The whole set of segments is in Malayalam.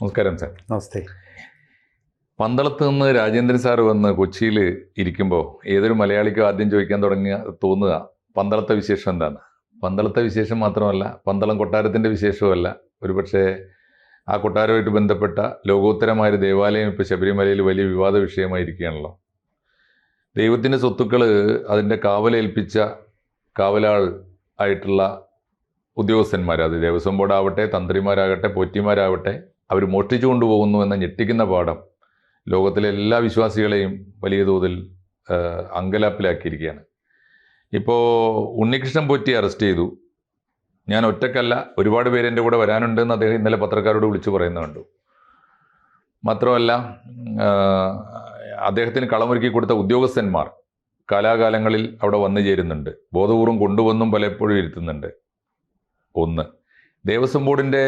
നമസ്കാരം സാർ. നമസ്തേ. പന്തളത്ത് നിന്ന് രാജേന്ദ്രൻ സാർ വന്ന് കൊച്ചിയിൽ ഇരിക്കുമ്പോൾ ഏതൊരു മലയാളിക്കും ആദ്യം ചോദിക്കാൻ തുടങ്ങിയ തോന്നുക പന്തളത്തെ വിശേഷം എന്താണ്? പന്തളത്തെ വിശേഷം മാത്രമല്ല പന്തളം കൊട്ടാരത്തിന്റെ വിശേഷവുമല്ല. ഒരുപക്ഷെ ആ കൊട്ടാരവുമായിട്ട് ബന്ധപ്പെട്ട ലോകോത്തരമായ ഒരു ദേവാലയം ഇപ്പോൾ ശബരിമലയിൽ വലിയ വിവാദ വിഷയമായിരിക്കുകയാണല്ലോ. ദൈവത്തിന്റെ സ്വത്തുക്കൾ അതിന്റെ കാവലേൽപ്പിച്ച കാവലാൾ ആയിട്ടുള്ള ഉദ്യോഗസ്ഥന്മാർ അത് ദേവസ്വം ബോർഡാവട്ടെ തന്ത്രിമാരാകട്ടെ പോറ്റിമാരാകട്ടെ അവർ മോഷ്ടിച്ചു കൊണ്ടുപോകുന്നു എന്ന ഞെട്ടിക്കുന്ന പാഠം ലോകത്തിലെ എല്ലാ വിശ്വാസികളെയും വലിയ തോതിൽ അങ്കലാപ്പിലാക്കിയിരിക്കുകയാണ്. ഇപ്പോൾ ഉണ്ണികൃഷ്ണൻ പൊറ്റി അറസ്റ്റ് ചെയ്തു. ഞാൻ ഒറ്റക്കല്ല ഒരുപാട് പേര് എന്റെ കൂടെ വരാനുണ്ടെന്ന് അദ്ദേഹം ഇന്നലെ പത്രക്കാരോട് വിളിച്ചു പറയുന്നത് കണ്ടു. മാത്രമല്ല അദ്ദേഹത്തിന് കളമൊരുക്കി കൊടുത്ത ഉദ്യോഗസ്ഥന്മാർ കാലാകാലങ്ങളിൽ അവിടെ വന്നു ചേരുന്നുണ്ട്. ബോധപൂർവം കൊണ്ടുവന്നും പലപ്പോഴും ഇരുത്തുന്നുണ്ട്. ഒന്ന്. ദേവസ്വം ബോർഡിന്റെ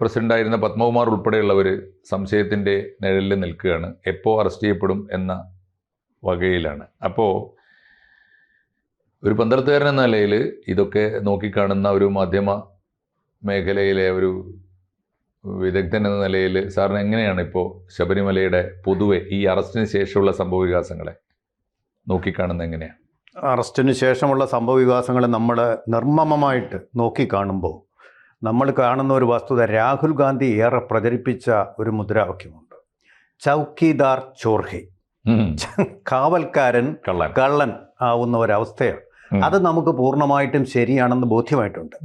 പ്രസിഡന്റായിരുന്ന പത്മകുമാർ ഉൾപ്പെടെയുള്ളവർ സംശയത്തിന്റെ നിഴലിൽ നിൽക്കുകയാണ്. എപ്പോൾ അറസ്റ്റ് ചെയ്യപ്പെടും എന്ന വകയിലാണ്. അപ്പോൾ ഒരു പന്തളത്തുകാരൻ എന്ന നിലയിൽ ഇതൊക്കെ നോക്കിക്കാണുന്ന ഒരു മാധ്യമ മേഖലയിലെ ഒരു വിദഗ്ധൻ എന്ന നിലയിൽ സാറിന് എങ്ങനെയാണ് ഇപ്പോൾ ശബരിമലയുടെ പൊതുവെ ഈ അറസ്റ്റിന് ശേഷമുള്ള സംഭവ വികാസങ്ങളെ നോക്കിക്കാണുന്നത് എങ്ങനെയാണ്? അറസ്റ്റിന് ശേഷമുള്ള സംഭവ വികാസങ്ങൾ നമ്മൾ നിർമ്മമമായിട്ട് നോക്കിക്കാണുമ്പോൾ നമ്മൾ കാണുന്ന ഒരു വസ്തുത രാഹുൽ ഗാന്ധി ഏറെ പ്രചരിപ്പിച്ച ഒരു മുദ്രാവാക്യമുണ്ട്. ചൗക്കിദാർ ചോർഹി. കാവൽക്കാരൻ കള്ളൻ. കള്ളൻ ആവുന്ന ഒരവസ്ഥയാണ്. അത് നമുക്ക് പൂർണമായിട്ടും ശരിയാണെന്ന് ബോധ്യമായിട്ടുണ്ട്.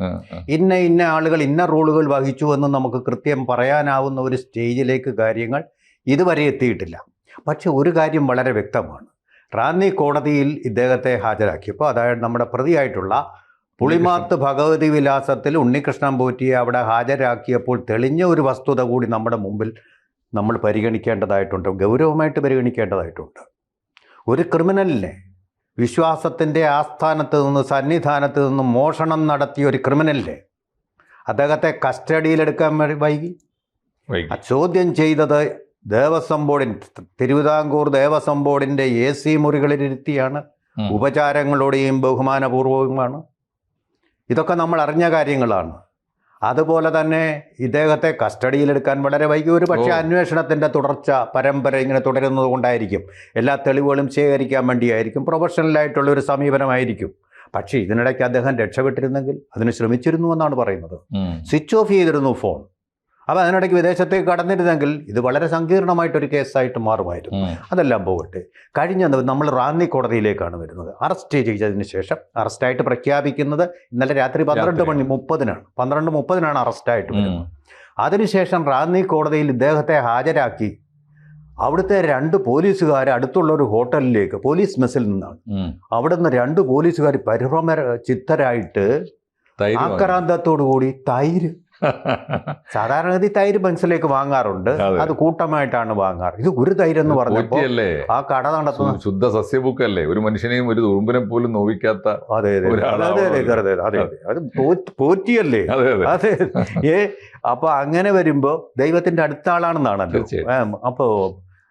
ഇന്ന ഇന്ന ആളുകൾ ഇന്ന റോളുകൾ വഹിച്ചു എന്ന് നമുക്ക് കൃത്യം പറയാനാവുന്ന ഒരു സ്റ്റേജിലേക്ക് കാര്യങ്ങൾ ഇതുവരെ എത്തിയിട്ടില്ല. പക്ഷെ ഒരു കാര്യം വളരെ വ്യക്തമാണ്. റാന്നി കോടതിയിൽ ഇദ്ദേഹത്തെ ഹാജരാക്കിയപ്പോൾ അതായത് നമ്മുടെ പ്രതിയായിട്ടുള്ള പുളിമാത്ത് ഭഗവതി വിലാസത്തിൽ ഉണ്ണികൃഷ്ണൻ പോറ്റിയെ അവിടെ ഹാജരാക്കിയപ്പോൾ തെളിഞ്ഞ ഒരു വസ്തുത കൂടി നമ്മുടെ മുമ്പിൽ നമ്മൾ പരിഗണിക്കേണ്ടതായിട്ടുണ്ട് ഗൗരവമായിട്ട് പരിഗണിക്കേണ്ടതായിട്ടുണ്ട്. ഒരു ക്രിമിനലിനെ വിശ്വാസത്തിന്റെ ആസ്ഥാനത്ത് നിന്ന് സന്നിധാനത്ത് നിന്ന് മോഷണം നടത്തിയ ഒരു ക്രിമിനലിനെ അദ്ദേഹത്തെ കസ്റ്റഡിയിലെടുക്കാൻ വൈകി. ചോദ്യം ചെയ്തത് ദേവസ്വം ബോർഡിൻ തിരുവിതാംകൂർ ദേവസ്വം ബോർഡിന്റെ എ സി മുറികളിലിരുത്തിയാണ്. ഉപചാരങ്ങളോടെയും ബഹുമാനപൂർവവുമാണ്. ഇതൊക്കെ നമ്മൾ അറിഞ്ഞ കാര്യങ്ങളാണ്. അതുപോലെ തന്നെ ഇദ്ദേഹത്തെ കസ്റ്റഡിയിലെടുക്കാൻ വളരെ വൈകി ഒരു പക്ഷേ അന്വേഷണത്തിന്റെ തുടർച്ച പരമ്പര ഇങ്ങനെ തുടരുന്നത് കൊണ്ടായിരിക്കും. എല്ലാ തെളിവുകളും ശേഖരിക്കാൻ വേണ്ടിയായിരിക്കും. പ്രൊഫഷണലായിട്ടുള്ള ഒരു സമീപനമായിരിക്കും. പക്ഷേ ഇതിനിടയ്ക്ക് അദ്ദേഹം രക്ഷപ്പെട്ടിരുന്നെങ്കിൽ അതിന് ശ്രമിച്ചിരുന്നു എന്നാണ് പറയുന്നത്. സ്വിച്ച് ഓഫ് ചെയ്തിരുന്നു ഫോൺ അപ്പോൾ അതിനിടയ്ക്ക് വിദേശത്തേക്ക് കടന്നിരുന്നെങ്കിൽ ഇത് വളരെ സങ്കീർണമായിട്ടൊരു കേസായിട്ട് മാറുമായിരുന്നു. അതെല്ലാം പോകട്ടെ. കഴിഞ്ഞ നമ്മൾ റാന്നി കോടതിയിലേക്കാണ് വരുന്നത്. അറസ്റ്റ് ചെയ്തതിന് ശേഷം അറസ്റ്റായിട്ട് പ്രഖ്യാപിക്കുന്നത് ഇന്നലെ രാത്രി പന്ത്രണ്ട് മണി മുപ്പതിനാണ്. പന്ത്രണ്ട് മുപ്പതിനാണ് അറസ്റ്റായിട്ട്. വരുന്നത്. അതിനുശേഷം റാന്നി കോടതിയിൽ ഇദ്ദേഹത്തെ ഹാജരാക്കി. അവിടുത്തെ രണ്ട് പോലീസുകാർ അടുത്തുള്ള ഒരു ഹോട്ടലിലേക്ക് പോലീസ് മെസ്സിൽ നിന്നാണ്. അവിടെ അവിടുന്ന് രണ്ട് പോലീസുകാർ പരിഭ്രമ ചിത്തരായിട്ട് തൈര് ആക്രാന്തത്തോടു കൂടി തൈര് സാധാരണഗതി തൈര് പെൻസിലേക്ക് വാങ്ങാറുണ്ട്. അത്. കൂട്ടമായിട്ടാണ് വാങ്ങാറ്. ഇത് ഒരു തൈര് എന്ന് പറഞ്ഞല്ലേ ആ കട നടത്തുന്ന ശുദ്ധ സസ്യബുക്കല്ലേ ഒരു മനുഷ്യനെയും ഒരു തുറുമ്പിനെ പോലും നോവിക്കാത്ത അതെ അതെ അതെ. അത് പോറ്റിയല്ലേ അതെ ഏ അപ്പൊ അങ്ങനെ വരുമ്പോ ദൈവത്തിന്റെ അടുത്ത ആളാണെന്നാണല്ലോ. അപ്പോ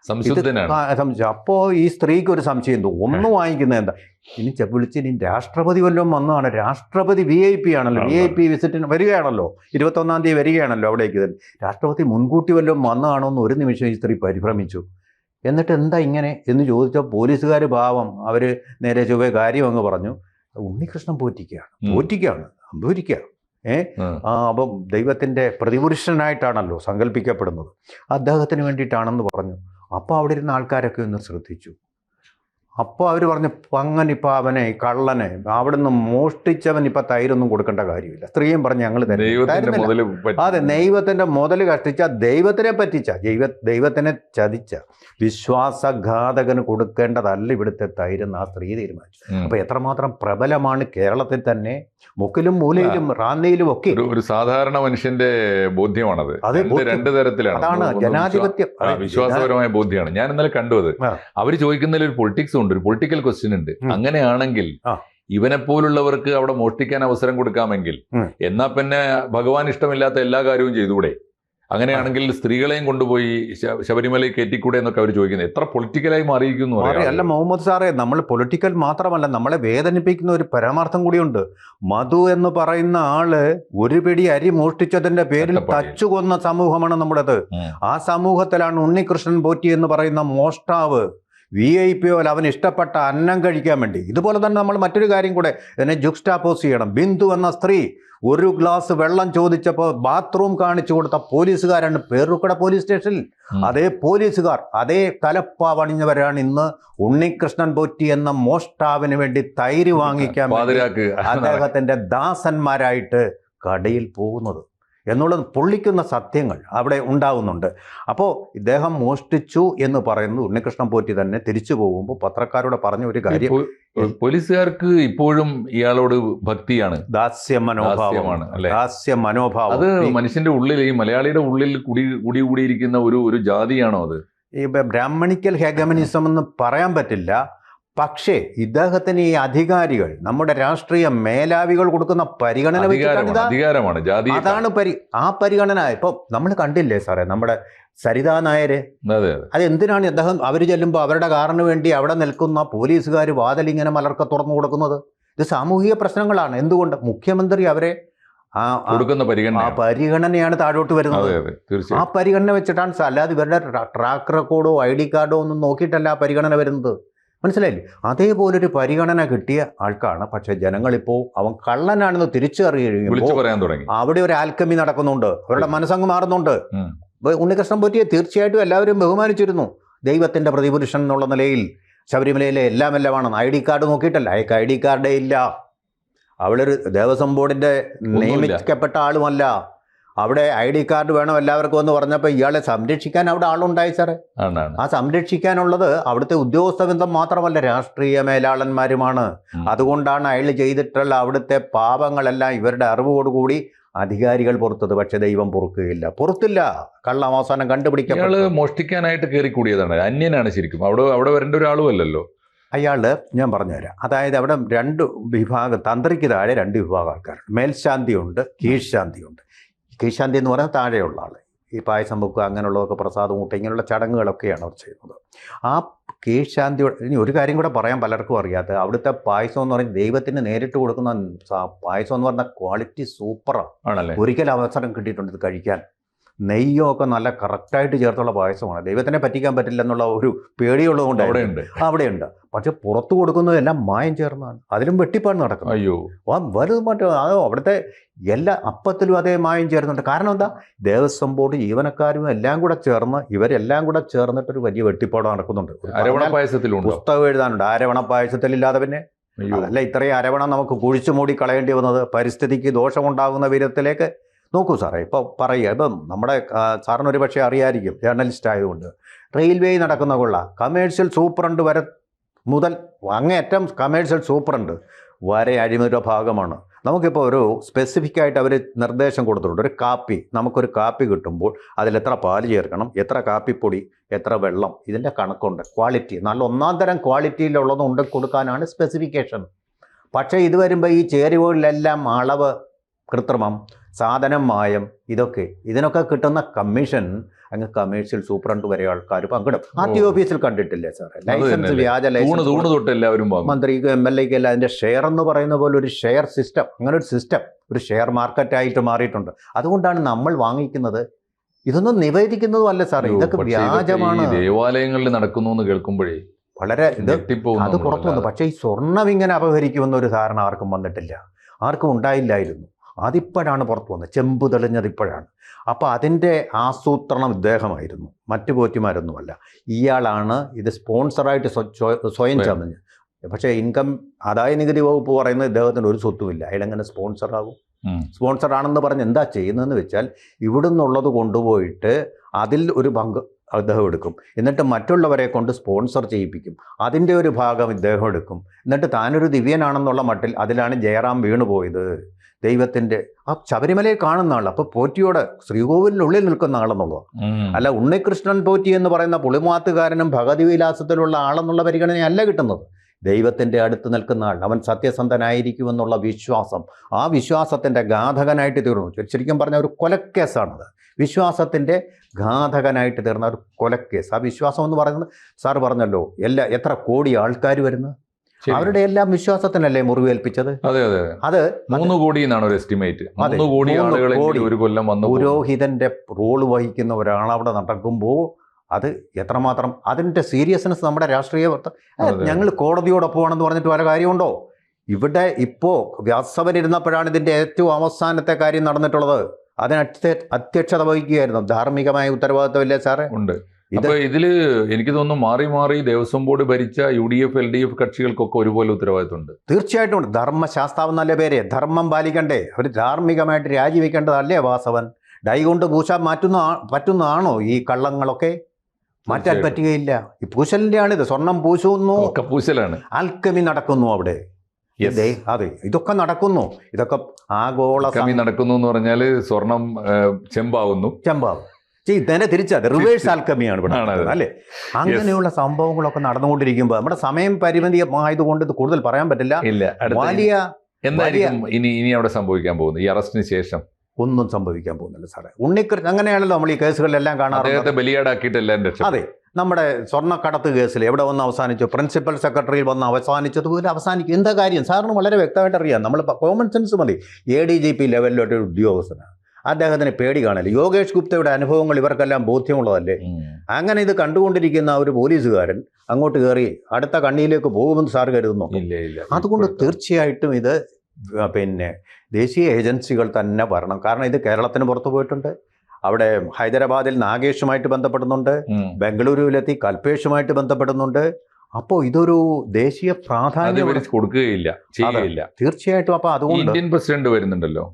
സംശയം അപ്പോ ഈ സ്ത്രീക്ക് ഒരു സംശയം തോന്നും ഒന്ന് വാങ്ങിക്കുന്നത് എന്താ? ഇനി വിളിച്ച് ഇനി രാഷ്ട്രപതി വല്ലതും വന്നതാണ് രാഷ്ട്രപതി വി ഐ പി ആണല്ലോ. വി ഐ പി വിസിറ്റിന് വരികയാണല്ലോ. ഇരുപത്തൊന്നാം തീയതി വരികയാണല്ലോ അവിടേക്ക് തന്നെ രാഷ്ട്രപതി മുൻകൂട്ടി വല്ലതും വന്നതാണോ എന്ന് ഒരു നിമിഷം ഈ സ്ത്രീ പരിഭ്രമിച്ചു. എന്നിട്ട് എന്താ ഇങ്ങനെ എന്ന് ചോദിച്ചാൽ പോലീസുകാർ ഭാവം അവർ നേരെ ചൊവ്വേ കാര്യം അങ്ങ് പറഞ്ഞു. ഉണ്ണികൃഷ്ണൻ പോറ്റിക്കുകയാണ് പോറ്റിക്കുകയാണ് പോറ്റിക്കാണ് അമ്പൂരിക്ക ഏ? ഉം. ആ, അപ്പം ദൈവത്തിന്റെ പ്രതിപുരുഷനായിട്ടാണല്ലോ സങ്കല്പിക്കപ്പെടുന്നത്. അദ്ദേഹത്തിന് വേണ്ടിയിട്ടാണെന്ന് പറഞ്ഞു. അപ്പോൾ അവിടെ ഇരുന്ന ആൾക്കാരൊക്കെ ഒന്ന് ശ്രദ്ധിച്ചു. അപ്പോൾ അവർ പറഞ്ഞു പങ്ങൻ ഇപ്പം അവനെ കള്ളനെ അവിടുന്ന് മോഷ്ടിച്ചവൻ ഇപ്പം തൈരൊന്നും കൊടുക്കേണ്ട കാര്യമില്ല. സ്ത്രീയും പറഞ്ഞു ഞങ്ങൾ അതെ ദൈവത്തിന്റെ മുതൽ കഷ്ടിച്ച ദൈവത്തിനെ പറ്റിച്ച ദൈവ ദൈവത്തിനെ ചതിച്ച വിശ്വാസഘാതകന് കൊടുക്കേണ്ടതല്ല ഇവിടുത്തെ തൈരെന്ന് ആ സ്ത്രീ തീരുമാനിച്ചു. അപ്പോൾ എത്രമാത്രം പ്രബലമാണ് കേരളത്തിൽ തന്നെ മുക്കിലും മൂലയിലും റാന്നിയിലും ഒക്കെ. ഒരു സാധാരണ മനുഷ്യന്റെ ബോധ്യമാണത്. അതെ, രണ്ട് തരത്തിലാണ് അതാണ് ജനാധിപത്യം. വിശ്വാസപരമായ ബോധ്യമാണ് ഞാൻ ഇന്നലെ കണ്ടു അത്. അവർ അവർ ചോദിക്കുന്നതിൽ ഒരു പൊളിറ്റിക്സ് ഉണ്ട്. ഒരു പൊളിറ്റിക്കൽ ക്വസ്റ്റ്യൻ ഉണ്ട്. അങ്ങനെയാണെങ്കിൽ ഇവനെ പോലുള്ളവർക്ക് അവിടെ മോഷ്ടിക്കാൻ അവസരം കൊടുക്കാമെങ്കിൽ എന്നാ പിന്നെ ഭഗവാൻ ഇഷ്ടമില്ലാത്ത എല്ലാ കാര്യവും ചെയ്തുകൂടെ? അങ്ങനെയാണെങ്കിൽ സ്ത്രീകളെയും കൊണ്ടുപോയി ശബരിമലയിൽ കയറ്റിക്കൂടെ എന്നൊക്കെ അവർ ചോദിക്കുന്നത്. എത്ര പൊളിറ്റിക്കലായി മാറിയിരിക്കുന്നു അല്ല മുഹമ്മദ് സാറേ നമ്മൾ പൊളിറ്റിക്കൽ മാത്രമല്ല നമ്മളെ വേദനിപ്പിക്കുന്ന ഒരു പരമാർത്ഥം കൂടിയുണ്ട്. മധു എന്ന് പറയുന്ന ആൾ ഒരു പിടി അരി മോഷ്ടിച്ചതിന്റെ പേരിൽ. തച്ചു കൊന്ന സമൂഹമാണ് നമ്മുടേത്. ആ സമൂഹത്തിലാണ് ഉണ്ണികൃഷ്ണൻ പോറ്റി എന്ന് പറയുന്ന മോഷ്ടാവ് വി ഐ പി പോലെ അവന് ഇഷ്ടപ്പെട്ട അന്നം കഴിക്കാൻ വേണ്ടി. ഇതുപോലെ തന്നെ നമ്മൾ മറ്റൊരു കാര്യം കൂടെ ഇതിനെ ജുക്സ്റ്റാപ്പോസ് ചെയ്യണം. ബിന്ദു എന്ന സ്ത്രീ ഒരു ഗ്ലാസ് വെള്ളം ചോദിച്ചപ്പോൾ ബാത്റൂം കാണിച്ചു കൊടുത്ത പോലീസുകാരാണ് പേരുക്കട പോലീസ് സ്റ്റേഷനിൽ അതേ പോലീസുകാർ അതേ തലപ്പാവണിഞ്ഞവരാണ് ഇന്ന് ഉണ്ണികൃഷ്ണൻ പോറ്റി എന്ന മോഷ്ടാവിന് വേണ്ടി തൈര് വാങ്ങിക്കാൻ അദ്ദേഹത്തിന്റെ ദാസന്മാരായിട്ട് കടയിൽ പോകുന്നത്. എന്നുള്ളത് പൊള്ളിക്കുന്ന സത്യങ്ങൾ അവിടെ ഉണ്ടാവുന്നുണ്ട്. അപ്പോൾ ഇദ്ദേഹം മോഷ്ടിച്ചു എന്ന് പറയുന്നത് ഉണ്ണികൃഷ്ണൻ പോറ്റി തന്നെ തിരിച്ചു പോകുമ്പോൾ പത്രക്കാരോട് പറഞ്ഞ ഒരു കാര്യം പോലീസുകാർക്ക് ഇപ്പോഴും ഇയാളോട് ഭക്തിയാണ്. ദാസ്യ മനോഭാവമാണ്? ദാസ്യ മനോഭാവം. അത് മനുഷ്യന്റെ ഉള്ളിൽ ഈ മലയാളിയുടെ ഉള്ളിൽ കുടി കുടി കൂടിയിരിക്കുന്ന ഒരു ഒരു ജാതിയാണോ അത്? ഈ ബ്രാഹ്മണിക്കൽ ഹേഗമനിസം എന്ന് പറയാൻ പറ്റില്ല. പക്ഷേ ഇദ്ദേഹത്തിന് ഈ അധികാരികൾ നമ്മുടെ രാഷ്ട്രീയ മേലാവികൾ കൊടുക്കുന്ന പരിഗണന അധികാരമാണ് ജാതി അതാണ് പരി ആ പരിഗണന. ഇപ്പൊ നമ്മൾ കണ്ടില്ലേ സാറേ നമ്മുടെ സരിതാ നായര്? അതെ എന്തിനാണ് അദ്ദേഹം അവർ ചെല്ലുമ്പോൾ അവരുടെ കാറിന് വേണ്ടി അവിടെ നിൽക്കുന്ന പോലീസുകാർ വാതിലിങ്ങനെ മലർക്ക തുറന്നു കൊടുക്കുന്നത്? ഇത് സാമൂഹിക പ്രശ്നങ്ങളാണ്. എന്തുകൊണ്ട്? മുഖ്യമന്ത്രി അവരെ കൊടുക്കുന്ന പരിഗണന ആ പരിഗണനയാണ് താഴോട്ട് വരുന്നത്. ആ പരിഗണന വെച്ചിട്ടാണ് അല്ലാതെ ഇവരുടെ ട്രാക്ക് റെക്കോർഡോ ഐ ഡി കാർഡോ ഒന്നും നോക്കിയിട്ടല്ല ആ പരിഗണന വരുന്നത്. മനസ്സിലായില്ലേ? അതേപോലൊരു പരിഗണന കിട്ടിയ ആൾക്കാണ്. പക്ഷെ ജനങ്ങളിപ്പോൾ അവൻ കള്ളനാണെന്ന് തിരിച്ചറിയുമ്പോൾ അവിടെ ഒരു ആൽക്കമി നടക്കുന്നുണ്ട്. അവരുടെ മനസ്സങ്ങ് മാറുന്നുണ്ട്. ഉണ്ണികൃഷ്ണൻ പോറ്റിയെ തീർച്ചയായിട്ടും എല്ലാവരും ബഹുമാനിച്ചിരുന്നു. ദൈവത്തിന്റെ പ്രതിപുരുഷൻ എന്നുള്ള നിലയിൽ ശബരിമലയിലെ എല്ലാം എല്ലാമാണ്. ഐ ഡി കാർഡ് നോക്കിയിട്ടല്ല. അയക്ക് ഐ ഡി കാർഡേ ഇല്ല. അവളൊരു ദേവസ്വം ബോർഡിന്റെ നിയമിക്കപ്പെട്ട ആളുമല്ല. അവിടെ ഐ ഡി കാർഡ് വേണം എല്ലാവർക്കും എന്ന് പറഞ്ഞപ്പോൾ ഇയാളെ സംരക്ഷിക്കാൻ അവിടെ ആളുണ്ടായി സാറേ. ആ സംരക്ഷിക്കാനുള്ളത് അവിടുത്തെ ഉദ്യോഗസ്ഥ ബന്ധം മാത്രമല്ല രാഷ്ട്രീയ മേലാളന്മാരുമാണ്. അതുകൊണ്ടാണ് അയാൾ ചെയ്തിട്ടുള്ള അവിടുത്തെ പാപങ്ങളെല്ലാം ഇവരുടെ അറിവോടുകൂടി അധികാരികൾ പുറത്തത്. പക്ഷെ ദൈവം പൊറുക്കുകയില്ല. പുറത്തില്ല. കള്ളം അവസാനം കണ്ടുപിടിക്കാൻ മോഷ്ടിക്കാനായിട്ട് കയറി കൂടിയതാണ് അന്യനാണ് ശരിക്കും. അവിടെ അവിടെ വരേണ്ട ഒരാളുമല്ലല്ലോ അയാൾ ഞാൻ പറഞ്ഞുതരാം. അതായത് അവിടെ രണ്ട് വിഭാഗം തന്ത്രിക്ക് താഴെ രണ്ട് വിഭാഗം ആൾക്കാരുണ്ട്. മേൽശാന്തിയുണ്ട് കീഴ്ശാന്തിയുണ്ട്. കീഴ്ശാന്തി എന്ന് പറഞ്ഞാൽ താഴെയുള്ള ആൾ ഈ പായസം വെക്കുക അങ്ങനെയുള്ളതൊക്കെ പ്രസാദം കൂട്ടുക ഇങ്ങനെയുള്ള ചടങ്ങുകളൊക്കെയാണ് അവർ ചെയ്യുന്നത്. ആ കീഴ്ശാന്തിയോട് ഇനി ഒരു കാര്യം കൂടെ പറയാൻ പലർക്കും അറിയാത്ത അവിടുത്തെ പായസം എന്ന് പറയുന്നത് ദൈവത്തിന് നേരിട്ട് കൊടുക്കുന്ന പായസം എന്ന് പറഞ്ഞ ക്വാളിറ്റി സൂപ്പറാണ് ഒരിക്കൽ അവസരം കിട്ടിയിട്ടുണ്ട് ഇത് കഴിക്കാൻ. നെയ്യോ ഒക്കെ നല്ല കറക്റ്റായിട്ട് ചേർത്തുള്ള പായസമാണ്. ദൈവത്തിനെ പറ്റിക്കാൻ പറ്റില്ല എന്നുള്ള ഒരു പേടിയുള്ളതുകൊണ്ട് അവിടെ ഉണ്ട് അവിടെയുണ്ട്. പക്ഷെ പുറത്തു കൊടുക്കുന്നതെല്ലാം മായം ചേർന്നാണ്. അതിലും വെട്ടിപ്പാട് നടക്കുന്നത്. അയ്യോ. ആ വലുത് മറ്റോ അത് അവിടുത്തെ എല്ലാ അപ്പത്തിലും അതേ മായം ചേർന്നുണ്ട് കാരണം എന്താ? ദേവസ്വം ബോർഡ് ജീവനക്കാരും എല്ലാം കൂടെ ചേർന്ന് ഇവരെല്ലാം കൂടെ ചേർന്നിട്ടൊരു വലിയ വെട്ടിപ്പാട് നടക്കുന്നുണ്ട്. അരവണ പായസത്തിലുണ്ട്? പുസ്തകം എഴുതാനുണ്ട്. അരവണ പായസത്തിലില്ലാതെ പിന്നെ അല്ല ഇത്രയും അരവണ നമുക്ക് കുഴിച്ചു മൂടി കളയേണ്ടി വന്നത്. പരിസ്ഥിതിക്ക് ദോഷമുണ്ടാകുന്ന വിധത്തിലേക്ക് നോക്കൂ സാറേ ഇപ്പോൾ പറയുക ഇപ്പം നമ്മുടെ സാറിന് പക്ഷേ അറിയായിരിക്കും ജേർണലിസ്റ്റ് ആയതുകൊണ്ട്. റെയിൽവേ നടക്കുന്ന കൊള്ള കമേഴ്ഷ്യൽ സൂപ്രണ്ട് വരെ മുതൽ അങ്ങേയറ്റം കമേഴ്ഷ്യൽ സൂപ്രണ്ട് വരെ അഴിമതിയുടെ ഭാഗമാണ്. നമുക്കിപ്പോൾ ഒരു സ്പെസിഫിക് ആയിട്ട് അവർ നിർദ്ദേശം കൊടുത്തിട്ടുണ്ട്. ഒരു കാപ്പി നമുക്കൊരു കാപ്പി കിട്ടുമ്പോൾ അതിൽ എത്ര ചേർക്കണം എത്ര കാപ്പിപ്പൊടി എത്ര വെള്ളം ഇതിന്റെ കണക്കുണ്ട്. ക്വാളിറ്റി നല്ല ഒന്നാം തരം ക്വാളിറ്റിയിലുള്ളത് ഉണ്ട് കൊടുക്കാനാണ് സ്പെസിഫിക്കേഷൻ. പക്ഷേ ഇത് വരുമ്പോൾ ഈ ചേരുവകളിലെല്ലാം അളവ് കൃത്രിമം സാധനം മായം ഇതൊക്കെ. ഇതിനൊക്കെ കിട്ടുന്ന കമ്മീഷൻ അങ്ങ് കമേഴ്ഷ്യൽ സൂപ്രണ്ട് വരെ ആൾക്കാർ പങ്കിടും. ആർ ടി ഓഫീസിൽ കണ്ടിട്ടില്ലേ സാർ ലൈസൻസ്. വ്യാജ ലൈസൻസ് മന്ത്രിക്കും എം എൽ എക്ക് എല്ലാം അതിന്റെ ഷെയർ എന്ന് പറയുന്ന പോലെ ഒരു ഷെയർ സിസ്റ്റം അങ്ങനെ ഒരു സിസ്റ്റം ഒരു ഷെയർ മാർക്കറ്റ് ആയിട്ട് മാറിയിട്ടുണ്ട്. അതുകൊണ്ടാണ് നമ്മൾ വാങ്ങിക്കുന്നത്. ഇതൊന്നും നിവേദിക്കുന്നതും അല്ല സാറേ ഇതൊക്കെ വ്യാജമാണ്. ദേവാലയങ്ങളിൽ നടക്കുന്നു എന്ന് കേൾക്കുമ്പോഴേ വളരെ ഇത് അത് പുറത്തു വന്നു പക്ഷേ ഈ സ്വർണം ഇങ്ങനെ അപഹരിക്കുമെന്നൊരു ധാരണ ആർക്കും വന്നിട്ടില്ല. ആർക്കും ഉണ്ടായില്ലായിരുന്നു. അതിപ്പോഴാണ് പുറത്തു വന്നത്. ചെമ്പ് തെളിഞ്ഞത് ഇപ്പോഴാണ്. അപ്പോൾ അതിന്റെ ആസൂത്രണം ഇദ്ദേഹമായിരുന്നു. മറ്റു പോറ്റിമാരൊന്നുമല്ല. ഇയാളാണ് ഇത് സ്പോൺസറായിട്ട് സ്വ- സ്വ- സ്വയം. ചമഞ്ഞ് പക്ഷേ ഇൻകം ആദായ നികുതി വകുപ്പ് പറയുന്നത് ഇദ്ദേഹത്തിന് ഒരു സ്വത്തുമില്ല. അയാളെങ്ങനെ സ്പോൺസറാകും? സ്പോൺസറാണെന്ന് സ്പോൺസർ ആണെന്ന് പറഞ്ഞ് എന്താ ചെയ്യുന്നതെന്ന് വെച്ചാൽ ഇവിടുന്നുള്ളത് കൊണ്ടുപോയിട്ട് അതിൽ ഒരു പങ്ക് അദ്ദേഹം എടുക്കും. എന്നിട്ട് മറ്റുള്ളവരെ കൊണ്ട് സ്പോൺസർ ചെയ്യിപ്പിക്കും. അതിന്റെ ഒരു ഭാഗം ഇദ്ദേഹം എടുക്കും. എന്നിട്ട് താനൊരു ദിവ്യനാണെന്നുള്ള മട്ടിൽ അതിലാണ് ജയറാം വീണുപോയത്. ദൈവത്തിന്റെ ആ ശബരിമലയെ കാണുന്ന ആൾ അപ്പോൾ പോറ്റിയോട് ശ്രീകോവിലിനുള്ളിൽ നിൽക്കുന്ന ആളെന്നുള്ളത് അല്ല ഉണ്ണികൃഷ്ണൻ പോറ്റി എന്ന് പറയുന്ന പുളിമാത്തുകാരനും ഭഗതി വിലാസത്തിലുള്ള ആളെന്നുള്ള പരിഗണനയല്ല കിട്ടുന്നത്. ദൈവത്തിന്റെ അടുത്ത് നിൽക്കുന്ന ആൾ അവൻ സത്യസന്ധനായിരിക്കുമെന്നുള്ള വിശ്വാസം ആ വിശ്വാസത്തിന്റെ ഘാതകനായിട്ട് തീർന്നു. ശരിക്കും പറഞ്ഞ ഒരു കൊലക്കേസാണത്. വിശ്വാസത്തിന്റെ ഘാതകനായിട്ട് തീർന്ന ഒരു കൊലക്കേസ്. ആ വിശ്വാസം എന്ന് പറയുന്നത് സാർ പറഞ്ഞല്ലോ എല്ലാ എത്ര കോടി ആൾക്കാർ വരുന്നു? ശരി. അവരുടെ എല്ലാം വിശ്വാസത്തിനല്ലേ മുറിവേൽപ്പിച്ചത്? അതെ അതെ അത്. മൂന്ന് കോടി എന്നാണ് ഒരു എസ്റ്റിമേറ്റ്. മൂന്ന് കോടി ഒരു കൊല്ലം വന്നു. പുരോഹിതന്റെ റോൾ വഹിക്കുന്ന ഒരാളവിടെ നടക്കുമ്പോൾ അത് എത്രമാത്രം അതിന്റെ സീരിയസ്നെസ് നമ്മുടെ രാഷ്ട്രീയ. ഞങ്ങൾ കോടതിയോടൊപ്പമാണെന്ന് പറഞ്ഞിട്ട് വല്ല കാര്യമുണ്ടോ? ഇവിടെ ഇപ്പോ വ്യാസവൻ ഇരുന്നപ്പോഴാണ് ഇതിന്റെ ഏറ്റവും അവസാനത്തെ കാര്യം നടന്നിട്ടുള്ളത്. അതിന് അധ്യക്ഷത വഹിക്കുകയായിരുന്നു. ധാർമ്മികമായ ഉത്തരവാദിത്വമില്ലേ സാറേ? ഉണ്ട്. അപ്പൊ ഇതിൽ എനിക്ക് തോന്നുന്നു മാറി മാറി ദേവസ്വം ബോർഡ് ഭരിച്ച U D F L D F കക്ഷികൾക്കൊക്കെ ഒരുപോലെ ഉത്തരവാദിത്തമുണ്ട് തീർച്ചയായിട്ടും ഉണ്ട്. ധർമ്മശാസ്താവ് നല്ല പേര്? ധർമ്മം പാലിക്കണ്ടേ? അവർ ധാർമ്മികമായിട്ട് രാജിവെക്കേണ്ടതല്ലേ വാസവൻ? ഡൈ കൊണ്ട് പൂശാൻ മാറ്റുന്ന പറ്റുന്നതാണോ ഈ കള്ളങ്ങളൊക്കെ? മാറ്റാൻ. പറ്റുകയില്ല. ഈ പൂശലിന്റെ ആണിത് സ്വർണം പൂശുന്നു. പൂശലാണ്. ആൽക്കമി നടക്കുന്നു അവിടെ. അതെ ഇതൊക്കെ നടക്കുന്നു. ഇതൊക്കെ ആഗോള നടക്കുന്നു എന്ന് പറഞ്ഞാൽ സ്വർണം ചെമ്പാവുന്നു. സംഭവം ഇതിനെ തിരിച്ചത് റിവേഴ്സ് ആൽക്കമിയാണ് ഇവിടെ. അല്ലേ? അങ്ങനെയുള്ള സംഭവങ്ങളൊക്കെ നടന്നുകൊണ്ടിരിക്കുമ്പോൾ നമ്മുടെ സമയം പരിമിതി ആയതുകൊണ്ട് ഇത് കൂടുതൽ പറയാൻ പറ്റില്ല. വലിയ എന്തായിരിക്കും? ഇനി ഇനി അവിടെ സംഭവിക്കാൻ പോകുന്നത്? ഈ അറസ്റ്റിന് ശേഷം? ഒന്നും സംഭവിക്കാൻ പോകുന്നില്ല സാറേ. ഉണ്ണിക്കൃഷ്ണൻ അങ്ങനെയാണല്ലോ നമ്മൾ ഈ കേസുകളിലെല്ലാം കാണാറുണ്ട് അദ്ദേഹത്തെ ബലിയാടാക്കിയിട്ട് അതെ. നമ്മുടെ സ്വർണക്കടത്ത് കേസിൽ എവിടെ വന്ന് അവസാനിച്ചു? പ്രിൻസിപ്പൽ സെക്രട്ടറിയിൽ വന്ന് അവസാനിച്ചതുപോലെ അവസാനിക്കും. എന്താ കാര്യം? സാറിന് വളരെ വ്യക്തമായിട്ട് അറിയാം നമ്മൾ കോമൺ സെൻസ് മതി. എ ഡി ജി പി ലെവലിലോട്ട് ഉദ്യോഗസ്ഥനാണ്. അദ്ദേഹത്തിന് പേടി കാണില്ല. യോഗേഷ് ഗുപ്തയുടെ അനുഭവങ്ങൾ ഇവർക്കെല്ലാം ബോധ്യമുള്ളതല്ലേ? അങ്ങനെ ഇത് കണ്ടുകൊണ്ടിരിക്കുന്ന ഒരു പോലീസുകാരൻ അങ്ങോട്ട് കയറി അടുത്ത കണ്ണിയിലേക്ക് പോകുമെന്ന് സാർ കരുതുന്നു. അതുകൊണ്ട് തീർച്ചയായിട്ടും ഇത് പിന്നെ ദേശീയ ഏജൻസികൾ തന്നെ വരണം. കാരണം ഇത് കേരളത്തിന് പുറത്തു പോയിട്ടുണ്ട്. അവിടെ ഹൈദരാബാദിൽ നാഗേഷുമായിട്ട് ബന്ധപ്പെടുന്നുണ്ട്. ബംഗളൂരുവിലെത്തി കൽപേഷുമായിട്ട് ബന്ധപ്പെടുന്നുണ്ട്. അപ്പോൾ ഇതൊരു ദേശീയ പ്രാധാന്യം കൊടുക്കുകയില്ല ചെയ്യില്ല തീർച്ചയായിട്ടും അപ്പോൾ അതുകൊണ്ട് ഇന്ത്യൻ പ്രസിഡന്റ് വരുന്നുണ്ടല്ലോ.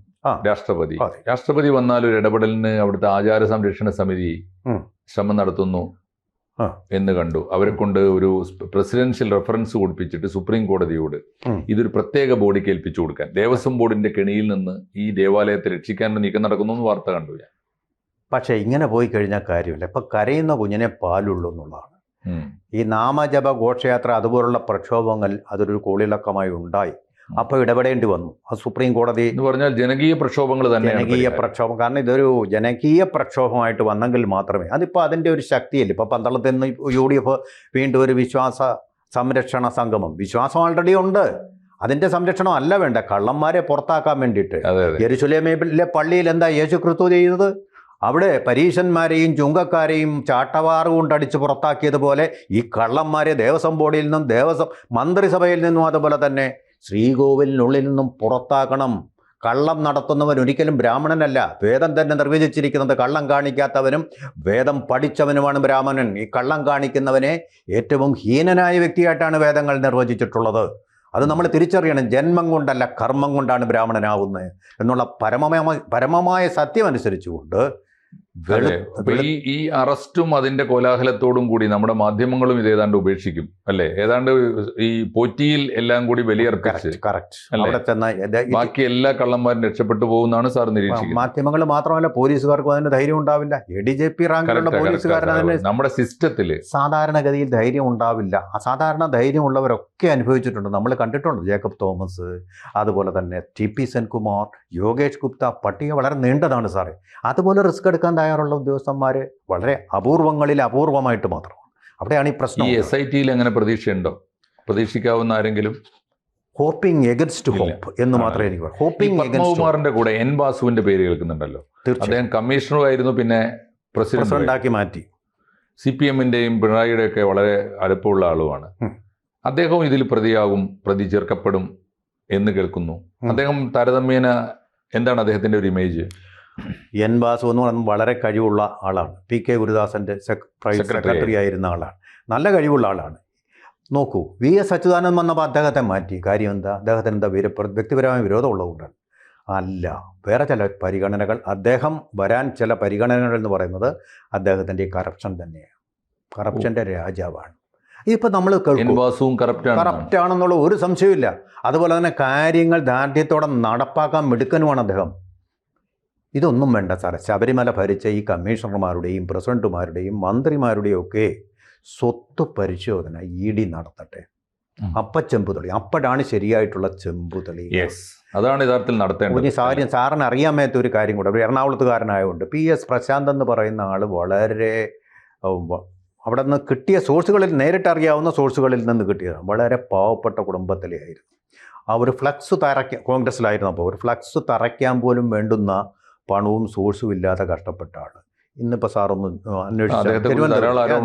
രാഷ്ട്രപതി. രാഷ്ട്രപതി വന്നാൽ ഒരു ഇടപെടലിന് അവിടുത്തെ ആചാര സംരക്ഷണ സമിതി ശ്രമം നടത്തുന്നു എന്ന് കണ്ടു. അവരെ കൊണ്ട് ഒരു പ്രസിഡൻഷ്യൽ റെഫറൻസ് കൊടുപ്പിച്ചിട്ട് സുപ്രീം കോടതിയോട്. ഇതൊരു പ്രത്യേക ബോഡി ഏൽപ്പിച്ചു കൊടുക്കാൻ. ദേവസ്വം ബോർഡിന്റെ കെണിയിൽ നിന്ന് ഈ ദേവാലയത്തെ രക്ഷിക്കാൻ നീക്കം നടക്കുന്നു എന്ന് വാർത്ത കണ്ടു ഞാൻ. പക്ഷേ ഇങ്ങനെ പോയി കഴിഞ്ഞാൽ കാര്യമില്ല. ഇപ്പം കരയുന്ന കുഞ്ഞിനെ പാലുള്ളൂ എന്നുള്ളതാണ്. ഈ നാമജപ ഘോഷയാത്ര അതുപോലുള്ള പ്രക്ഷോഭങ്ങൾ അതൊരു കോളിളക്കമായി ഉണ്ടായി. അപ്പോൾ ഇടപെടേണ്ടി വന്നു. അത് സുപ്രീം കോടതി എന്ന് പറഞ്ഞാൽ ജനകീയ പ്രക്ഷോഭങ്ങൾ തന്നെ ജനകീയ പ്രക്ഷോഭം. കാരണം ഇതൊരു ജനകീയ പ്രക്ഷോഭമായിട്ട് വന്നെങ്കിൽ മാത്രമേ അതിപ്പോൾ അതിന്റെ ഒരു ശക്തിയില്ല? ഇപ്പോൾ പന്തളത്തിൽ നിന്ന് യു ഡി എഫ് വീണ്ടും ഒരു വിശ്വാസ സംരക്ഷണ സംഗമം. വിശ്വാസം ഓൾറെഡി ഉണ്ട്. അതിന്റെ സംരക്ഷണം അല്ല വേണ്ട? കള്ളന്മാരെ പുറത്താക്കാൻ വേണ്ടിയിട്ട്. അതെ പള്ളിയിൽ എന്താ യേശു ക്രിസ്തു ചെയ്തത് അവിടെ പരീശന്മാരെയും ചുങ്കക്കാരെയും ചാട്ടവാറ് കൊണ്ടടിച്ച് പുറത്താക്കിയതുപോലെ ഈ കള്ളന്മാരെ ദേവസ്വം ബോർഡിൽ നിന്നും ദേവസ്വം മന്ത്രിസഭയിൽ നിന്നും അതുപോലെ തന്നെ ശ്രീകോവിലിനുള്ളിൽ നിന്നും പുറത്താക്കണം കള്ളം നടത്തുന്നവൻ ഒരിക്കലും ബ്രാഹ്മണനല്ല. വേദം തന്നെ നിർവചിച്ചിരിക്കുന്നത് കള്ളം കാണിക്കാത്തവനും വേദം പഠിച്ചവനുമാണ് ബ്രാഹ്മണൻ. ഈ കള്ളം കാണിക്കുന്നവനെ ഏറ്റവും ഹീനനായ വ്യക്തിയായിട്ടാണ് വേദങ്ങൾ നിർവചിച്ചിട്ടുള്ളത്. അത് നമ്മൾ തിരിച്ചറിയണം. ജന്മം കൊണ്ടല്ല കർമ്മം കൊണ്ടാണ് ബ്രാഹ്മണനാവുന്നത്. എന്നുള്ള പരമമായ പരമമായ സത്യം അനുസരിച്ചുകൊണ്ട് ഈ ഈ അറസ്റ്റും അതിന്റെ കോലാഹലത്തോടും കൂടി നമ്മുടെ മാധ്യമങ്ങളും ഇത് ഏതാണ്ട് ഉപേക്ഷിക്കും അല്ലെ? ഏതാണ്ട് ഈ പോറ്റിയിൽ എല്ലാം കൂടി ഇത് ബാക്കി എല്ലാ കള്ളന്മാരും രക്ഷപ്പെട്ടു പോകുന്നതാണ് സാർ നിരീക്ഷിക്കുന്നത്. മാധ്യമങ്ങൾ മാത്രമല്ല പോലീസുകാർക്കും അതിന് ധൈര്യം ഉണ്ടാവില്ല. എ ഡി ജെ പി റാങ്കിലുള്ള നമ്മുടെ സിസ്റ്റത്തിൽ സാധാരണഗതിയിൽ ധൈര്യം ഉണ്ടാവില്ല. അസാധാരണ ധൈര്യമുള്ളവരൊക്കെ അനുഭവിച്ചിട്ടുണ്ട്. നമ്മൾ കണ്ടിട്ടുണ്ട് ജേക്കബ് തോമസ് അതുപോലെ തന്നെ ടി പി സെൻകുമാർ യോഗേഷ് ഗുപ്ത പട്ടിക വളരെ നീണ്ടതാണ് സാറേ. അതുപോലെ റിസ്ക് എടുക്കാൻ തയ്യാറുള്ള ഉദ്യോഗസ്ഥന്മാർ വളരെ അപൂർവങ്ങളിൽ അപൂർവമായിട്ട് മാത്രമാണ്. അവിടെയാണ് ഈ ഈ പ്രശ്നം എസ് ഐ ടിയിൽ അങ്ങനെ പ്രതീക്ഷയുണ്ടോ? പ്രതീക്ഷിക്കാവുന്ന ആരെങ്കിലും? Hoping against. ഹോപ്പ് എന്ന് മാത്രമേ എനിക്ക് ഹോപ്പിംഗ് പത്മകുമാറിന്റെ കൂടെ എൻ വാസുവിന്റെ പേര് കേൾക്കുന്നുണ്ടല്ലോ. അദ്ദേഹം കമ്മീഷണറും ആയിരുന്നു പിന്നെ പ്രസിഡന്റ് പ്രസിഡന്റാക്കി മാറ്റി. സി പി എമ്മിന്റെയും പിണറായിയുടെ ഒക്കെ വളരെ അടുപ്പമുള്ള ആളുമാണ്. അദ്ദേഹവും ഇതിൽ പ്രതിയാകും പ്രതി ചേർക്കപ്പെടും എന്ന് കേൾക്കുന്നു. അദ്ദേഹം താരതമ്യേന എന്താണ് അദ്ദേഹത്തിന്റെ ഒരു ഇമേജ് എൻ ബാസു എന്ന് പറയുന്നത് വളരെ കഴിവുള്ള ആളാണ്. പി കെ ഗുരുദാസന്റെ സെക് പ്രൈവറ്റ് സെക്രട്ടറി ആയിരുന്ന ആളാണ്. നല്ല കഴിവുള്ള ആളാണ്. നോക്കൂ വി എസ് അച്യുതാനന്ദൻ വന്നപ്പോൾ അദ്ദേഹത്തെ മാറ്റി. കാര്യം എന്താ? അദ്ദേഹത്തിന് എന്താ വിര വ്യക്തിപരമായ വിരോധമുള്ളതുകൊണ്ടാണ്. അല്ല വേറെ ചില പരിഗണനകൾ അദ്ദേഹം വരാൻ ചില പരിഗണനകൾ എന്ന് പറയുന്നത് അദ്ദേഹത്തിന്റെ ഈ കറപ്ഷൻ തന്നെയാണ്. കറപ്ഷന്റെ രാജാവാണ്. ഇതിപ്പോൾ നമ്മൾ കേൾക്കും. കറപ്റ്റ് ആണെന്നുള്ള ഒരു സംശയമില്ല അതുപോലെ തന്നെ കാര്യങ്ങൾ ദാർഢ്യത്തോടെ നടപ്പാക്കാൻ മിടുക്കനുമാണ് അദ്ദേഹം. ഇതൊന്നും വേണ്ട സാറേ ശബരിമല ഭരിച്ച ഈ കമ്മീഷണർമാരുടെയും പ്രസിഡന്റുമാരുടെയും മന്ത്രിമാരുടെയും ഒക്കെ സ്വത്ത് പരിശോധന ഇ ഡി നടത്തട്ടെ. അപ്പ ചെമ്പുതളി അപ്പോഴാണ് ശരിയായിട്ടുള്ള ചെമ്പുതളി യെസ് അതാണ് യഥാർത്ഥത്തിൽ ഒരു നടത്തേണ്ടത് സാര്യം സാറിന് അറിയാൻ മേത്ത ഒരു കാര്യം കൂടെ. ഒരു എറണാകുളത്തുകാരനായതുകൊണ്ട് പി എസ് പ്രശാന്ത് എന്ന് പറയുന്ന ആൾ വളരെ അവിടെ നിന്ന് കിട്ടിയ സോഴ്സുകളിൽ നേരിട്ട് അറിയാവുന്ന സോഴ്സുകളിൽ നിന്ന് കിട്ടിയതാണ്. വളരെ പാവപ്പെട്ട കുടുംബത്തിലെ ആയിരുന്നു. ആ ഒരു ഫ്ലക്സ് തറയ്ക്കാൻ കോൺഗ്രസ്സിലായിരുന്നപ്പോൾ ഒരു ഫ്ലക്സ് തറയ്ക്കാൻ പോലും വേണ്ടുന്ന പണവും സോഴ്സും ഇല്ലാതെ കഷ്ടപ്പെട്ട ആൾ ഇന്നിപ്പോൾ സാറൊന്ന് അന്വേഷിച്ചു.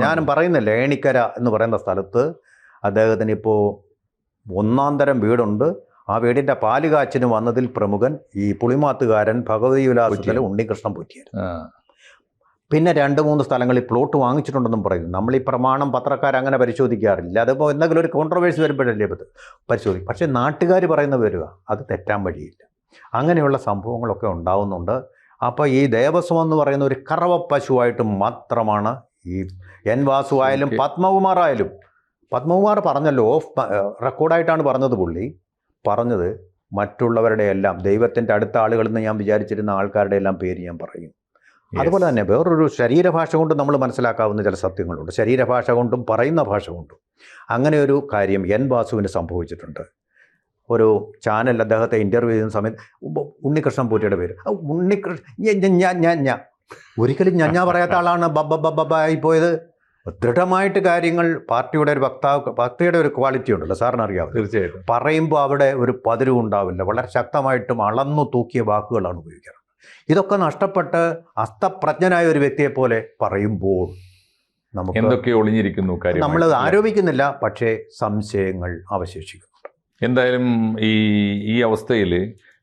ഞാനും പറയുന്നില്ല. ഏണിക്കര എന്ന് പറയുന്ന സ്ഥലത്ത് അദ്ദേഹത്തിന് ഇപ്പോൾ ഒന്നാം തരം വീടുണ്ട്. ആ വീടിന്റെ പാൽ കാച്ചിന് വന്നതിൽ പ്രമുഖൻ ഈ പുളിമാത്തുകാരൻ ഭഗവതി വിലാസത്തിലെ പൊറ്റിയൻ. ഉണ്ണികൃഷ്ണൻ പൊറ്റിയായിരുന്നു പിന്നെ രണ്ട് മൂന്ന് സ്ഥലങ്ങളിൽ പ്ലോട്ട് വാങ്ങിച്ചിട്ടുണ്ടെന്നും പറയുന്നു. നമ്മൾ ഈ പ്രമാണം പത്രക്കാർ അങ്ങനെ പരിശോധിക്കാറില്ല. അതിപ്പോൾ എന്തെങ്കിലും ഒരു കോൺട്രവേഴ്സി വരുമ്പോഴല്ലേ അത് പരിശോധിക്കും പക്ഷേ നാട്ടുകാർ പറയുന്ന വരിക അത് തെറ്റാൻ വഴിയില്ല. അങ്ങനെയുള്ള സംഭവങ്ങളൊക്കെ ഉണ്ടാവുന്നുണ്ട്. അപ്പോൾ ഈ ദേവസ്വം എന്ന് പറയുന്ന ഒരു കറവ പശുവായിട്ട് മാത്രമാണ് ഈ എൻ വാസു ആയാലും. പത്മകുമാർ ആയാലും. പത്മകുമാർ പറഞ്ഞല്ലോ ഓഫ് റെക്കോർഡായിട്ടാണ് പറഞ്ഞത് പുള്ളി. പറഞ്ഞത് മറ്റുള്ളവരുടെ എല്ലാം ദൈവത്തിന്റെ അടുത്ത ആളുകളെന്ന് ഞാൻ വിചാരിച്ചിരുന്ന ആൾക്കാരുടെ എല്ലാം പേര് ഞാൻ പറയും. അതുപോലെ തന്നെ വേറൊരു ശരീരഭാഷ കൊണ്ട് നമ്മൾ മനസ്സിലാക്കാവുന്ന ചില സത്യങ്ങളുണ്ട്. ശരീരഭാഷ കൊണ്ടും പറയുന്ന ഭാഷ കൊണ്ടും. അങ്ങനെ ഒരു കാര്യം എൻ വാസുവിന് സംഭവിച്ചിട്ടുണ്ട്. ഒരു ചാനൽ അദ്ദേഹത്തെ ഇന്റർവ്യൂ ചെയ്യുന്ന സമയത്ത് ഉണ്ണികൃഷ്ണൻ പൂറ്റിയുടെ പേര്. ഉണ്ണികൃഷ്ണ ഞാൻ ഞാൻ ഞാൻ ഒരിക്കലും ഞാൻ ഞാൻ പറയാത്ത ആളാണ് ബബ്ബ ബബ്ബ ആയിപ്പോയത് ദൃഢമായിട്ട് കാര്യങ്ങൾ പാർട്ടിയുടെ ഒരു വക്താവ് പാർട്ടിയുടെ ഒരു ക്വാളിറ്റി ഉണ്ടല്ലോ സാറിന് അറിയാമല്ലോ. തീർച്ചയായിട്ടും. പറയുമ്പോൾ അവിടെ ഒരു പതിരും ഉണ്ടാവില്ല. വളരെ ശക്തമായിട്ടും അളന്നു തൂക്കിയ വാക്കുകളാണ് ഉപയോഗിക്കാറ്. ഇതൊക്കെ നഷ്ടപ്പെട്ട് അസ്തപ്രജ്ഞനായ ഒരു വ്യക്തിയെ പോലെ പറയുമ്പോൾ നമുക്ക് എന്തൊക്കെ ഒളിഞ്ഞിരിക്കുന്നു നമ്മളത് ആരോപിക്കുന്നില്ല പക്ഷേ സംശയങ്ങൾ അവശേഷിക്കുന്നു. എന്തായാലും ഈ ഈ അവസ്ഥയിൽ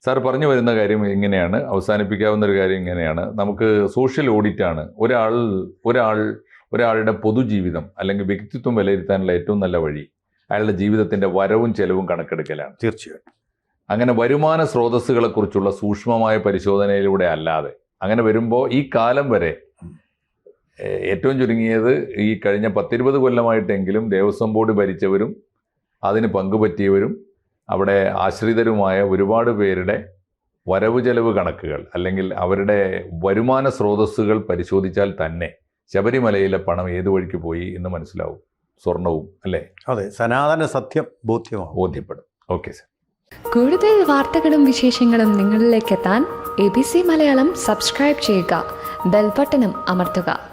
സാർ പറഞ്ഞു വരുന്ന കാര്യം എങ്ങനെയാണ് അവസാനിപ്പിക്കാവുന്ന ഒരു കാര്യം ഇങ്ങനെയാണ്. നമുക്ക് സോഷ്യൽ ഓഡിറ്റ് ആണ് ഒരാൾ ഒരാൾ ഒരാളുടെ പൊതുജീവിതം അല്ലെങ്കിൽ വ്യക്തിത്വം വിലയിരുത്താനുള്ള ഏറ്റവും നല്ല വഴി അയാളുടെ ജീവിതത്തിന്റെ വരവും ചെലവും കണക്കെടുക്കലാണ്. തീർച്ചയായിട്ടും അങ്ങനെ വരുമാന സ്രോതസ്സുകളെക്കുറിച്ചുള്ള സൂക്ഷ്മമായ പരിശോധനയിലൂടെ അല്ലാതെ അങ്ങനെ വരുമ്പോൾ ഈ കാലം വരെ ഏറ്റവും ചുരുങ്ങിയത് ഈ കഴിഞ്ഞ പത്തിരുപത് കൊല്ലമായിട്ടെങ്കിലും ദേവസ്വം ബോർഡ് ഭരിച്ചവരും അതിന് പങ്കുപറ്റിയവരും അവിടെ ആശ്രിതരുമായ ഒരുപാട് പേരുടെ വരവ് ചെലവ് കണക്കുകൾ അല്ലെങ്കിൽ അവരുടെ വരുമാന സ്രോതസ്സുകൾ പരിശോധിച്ചാൽ തന്നെ ശബരിമലയിലെ പണം ഏതു വഴിക്ക് പോയി എന്ന് മനസ്സിലാവും. സ്വർണവും അല്ലേ? അതെ സനാതന സത്യം ബോധ്യമാവും. ബോധ്യപ്പെടും. Okay sir. കൂടുതൽ വാർത്തകളും വിശേഷങ്ങളും നിങ്ങളിലേക്ക് എത്താൻ A B C Malayalam subscribe ചെയ്യുക. ബെൽബട്ടനും അമർത്തുക.